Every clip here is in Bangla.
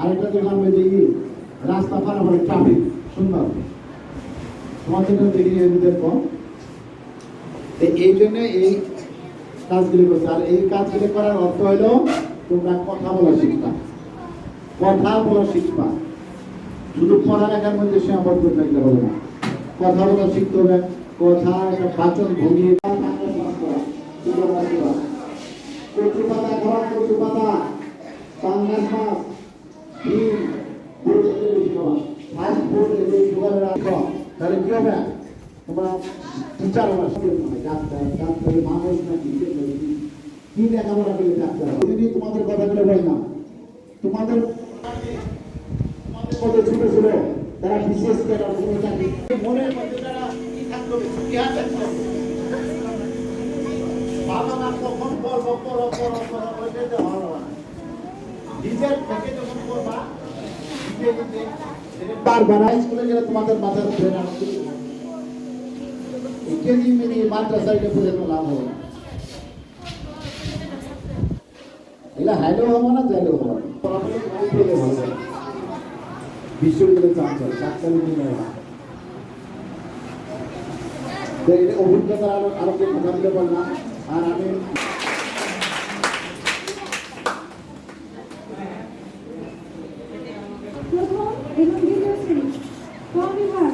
আরেকটা দেখলাম ওই যে ই রাস্তা পারাপারে ট্রাফিক সুন্দর তোমাদের জন্য দেখি এই জন্য এই কাজগুলি করছে। আর এই কাজগুলি করার অর্থ হলো, তোমরা কথা বলা শিখবা। কথা বলা শিখবা। শুধু পড়ালেখার মধ্যে সীমাবদ্ধ থাকলে হবে না। কথা বলা শিখতে হবে। কথা একটা বাচন ভঙ্গি। কচু পাতা খাওয়া কচু পাতা পাঙ্গাস মাছ তোমাদের কথাগুলো বললাম তোমাদের মধ্যে ছোট ছোট তারা বিশেষ করে মনের মধ্যে তারা কি থাকবে কি ভালো নিজের থেকে বারবার হাই স্কুলে গেলে তোমাদের মাথার উপরে না কেজি পড়ে কোনো লাভ হবে এগুলো হাইলেও হব না যাইলেও হব না পড়াশোনা নাই পেলে ভালো হবে বিশ্ববিদ্যালয়ে চান্স ডাক্তারি নিয়ে না তো এটা অভিজ্ঞতার আরও আরও কথা দিলে বললাম আর আমি প্রথম এবং দ্বিতীয় শ্রেণি ক বিভাগ?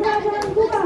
Nereden bu da?